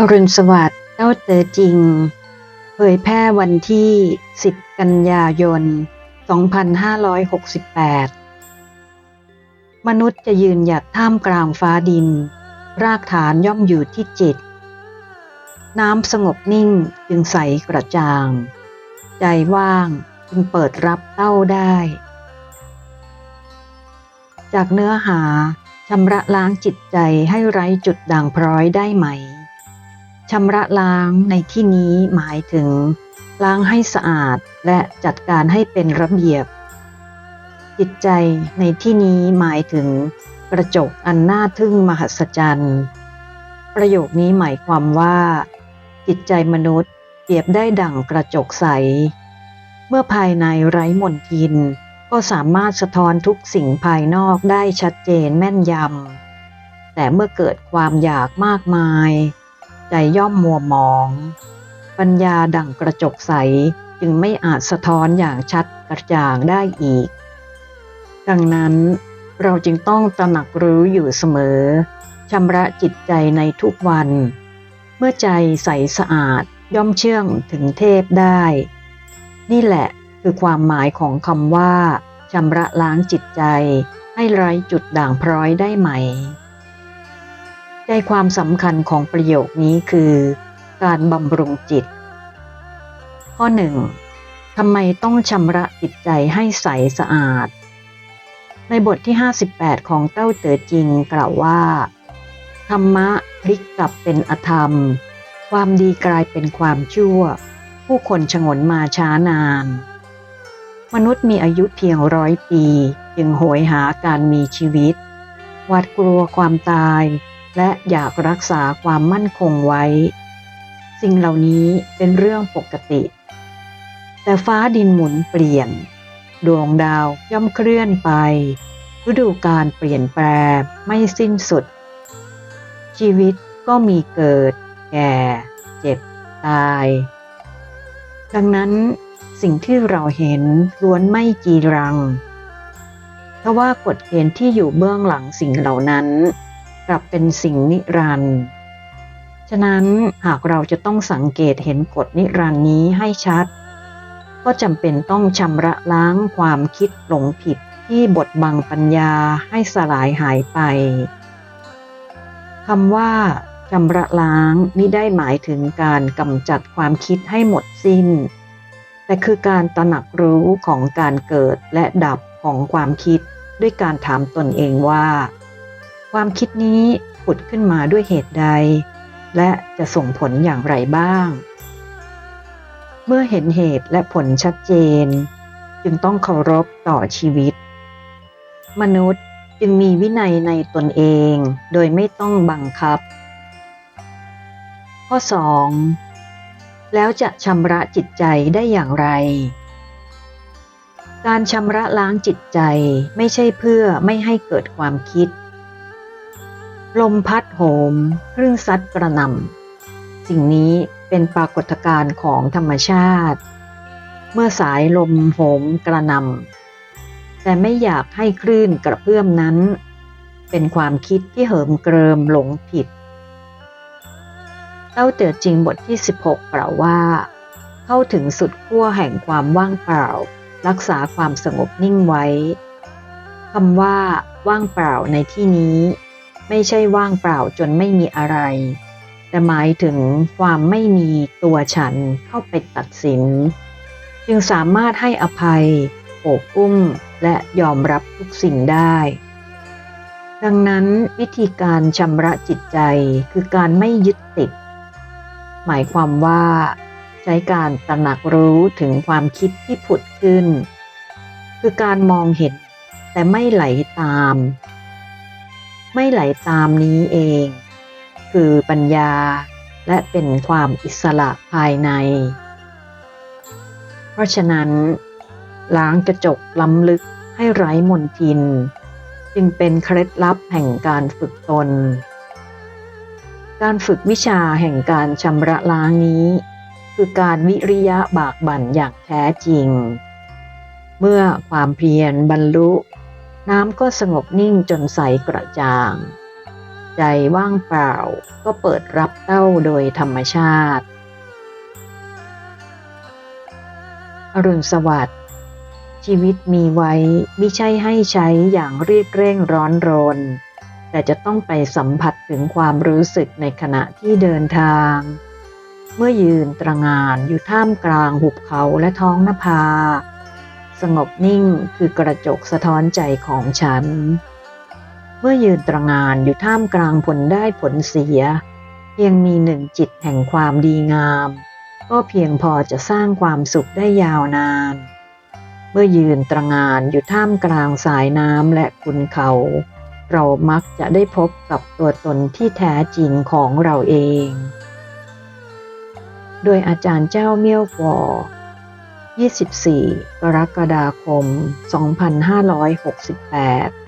อรุณสวัสดิ์เต้าเตอจริง เผยแพร่วันที่ 10 กันยายน 2568 มนุษย์จะยืนหยัดท่ามกลางฟ้าดิน รากฐานย่อมอยู่ที่จิต น้ำสงบนิ่งจึงใสกระจ่าง ใจว่างจึงเปิดรับเต้าได้ จากเนื้อหาชำระล้างจิตใจให้ไร้จุดด่างพร้อยได้ไหม ชำระล้างในที่นี้หมายถึง ล้างให้สะอาดและจัดการให้เป็นระเบียบ จิตใจในที่นี้หมายถึง กระจกอันน่าทึ่งมหัศจรรย์ ประโยคนี้หมายความว่า จิตใจมนุษย์เปรียบได้ดั่งกระจกใส เมื่อภายในไร้มนทิน ก็สามารถสะท้อนทุกสิ่งภายนอกได้ชัดเจนแม่นยำแต่เมื่อเกิดความอยากมากมาย ใจย่อมมัวหมอง ปัญญาดั่งกระจกใสจึงไม่อาจสะท้อนอย่างชัดกระจ่างได้อีก ดังนั้นเราจึงต้องตระหนักรู้อยู่เสมอชำระจิตใจในทุกวัน เมื่อใจใสสะอาดย่อมเชื่องถึงเทพได้ นี่แหละคือความหมายของคำว่าชำระล้างจิตใจให้ไร้จุดด่างพร้อยได้ไหม ใจความสำคัญของประโยคนี้คือ การบำรุงจิต ข้อหนึ่งทำไมต้องชำระจิตใจให้ใสสะอาด ในบทที่ 58 ของเต้าเต๋อจริงกล่าวว่า ธรรมะพลิกกลับเป็นอธรรม ความดีกลายเป็นความชั่ว ผู้คนฉงนมาช้านาน มนุษย์มีอายุเพียงร้อยปี จึงโหยหาการมีชีวิตหวาดกลัวความตาย และอยากรักษาความมั่นคงไว้ สิ่งเหล่านี้เป็นเรื่องปกติ แต่ฟ้าดินหมุนเปลี่ยน ดวงดาวย่อมเคลื่อนไป ฤดูการเปลี่ยนแปลไม่สิ้นสุด ชีวิตก็มีเกิด แก่ เจ็บ ตาย ดังนั้นสิ่งที่เราเห็นล้วนไม่จีรัง เพราะว่ากฎเกณฑ์ที่อยู่เบื้องหลังสิ่งเหล่านั้น กลับเป็นสิ่งนิรันดร์ฉะนั้นหากเราจะต้องสังเกตเห็นกฎนิรันดร์นี้ให้ชัด ก็จำเป็นต้องชำระล้างความคิดหลงผิดที่บดบังปัญญาให้สลายหายไปคำว่าชำระล้างไม่ได้หมายถึงการกำจัดความคิดให้หมดสิ้น แต่คือการตระหนักรู้ของการเกิดและดับของความคิดด้วยการถามตนเองว่า ความคิดนี้ผุดขึ้นมาด้วยเหตุใด และจะส่งผลอย่างไรบ้าง เมื่อเห็นเหตุและผลชัดเจน จึงต้องเคารพต่อชีวิต มนุษย์จึงมีวินัยในตนเองโดยไม่ต้องบังคับ ข้อ 2. แล้วจะชำระจิตใจได้อย่างไร การชำระล้างจิตใจไม่ใช่เพื่อไม่ให้เกิดความคิด ลมพัดโหมคลื่นซัดกระหน่ำสิ่งนี้เป็นปรากฏการณ์ของธรรมชาติ เมื่อสายลมโหมกระหน่ำแต่ไม่อยากให้คลื่นกระเพื่อมนั้น เป็นความคิดที่เหิมเกริมหลงผิดเต้าเตือจริงบทที่ 16 กล่าวว่า เข้าถึงสุดขั้วแห่งความว่างเปล่า รักษาความสงบนิ่งไว้คำว่าว่างเปล่าในที่นี้ ไม่ใช่ว่างเปล่าจนไม่มีอะไร แต่หมายถึงความไม่มีตัวฉันเข้าไปตัดสิน จึงสามารถให้อภัยโอบอุ้มและยอมรับทุกสิ่งได้ ดังนั้นวิธีการชำระจิตใจคือการไม่ยึดติด หมายความว่า ใช้การตระหนักรู้ถึงความคิดที่ผุดขึ้น คือการมองเห็นแต่ไม่ไหลตาม ไม่ไหลตามนี้เอง คือปัญญาและเป็นความอิสระภายใน เพราะฉะนั้น ล้างกระจกล้ำลึกให้ไร้มนทิน จึงเป็นเคล็ดลับแห่งการฝึกตน การฝึกวิชาแห่งการชำระล้างนี้ คือการวิริยะบากบั่นอย่างแท้จริง เมื่อความเพียรบรรลุ น้ำก็สงบนิ่งจนใสกระจ่าง ใจว่างเปล่าก็เปิดรับเต้าโดยธรรมชาติ อรุณสวัสดิ์ชีวิตมีไว้ไม่ใช่ให้ใช้อย่างรีบเร่งร้อนรน แต่จะต้องไปสัมผัสถึงความรู้สึกในขณะที่เดินทาง เมื่อยืนตระงานอยู่ท่ามกลางหุบเขาและท้องนภา สงบนิ่งคือกระจกสะท้อนใจของฉัน เมื่อยืนตระงานอยู่ท่ามกลางผลได้ผลเสีย เพียงมีหนึ่งจิตแห่งความดีงาม ก็เพียงพอจะสร้างความสุขได้ยาวนาน เมื่อยืนตระงานอยู่ท่ามกลางสายน้ำและขุนเขา เรามักจะได้พบกับตัวตนที่แท้จริงของเราเอง โดยอาจารย์เจ้าเมี่ยวกอ 24 กรกฎาคม 2568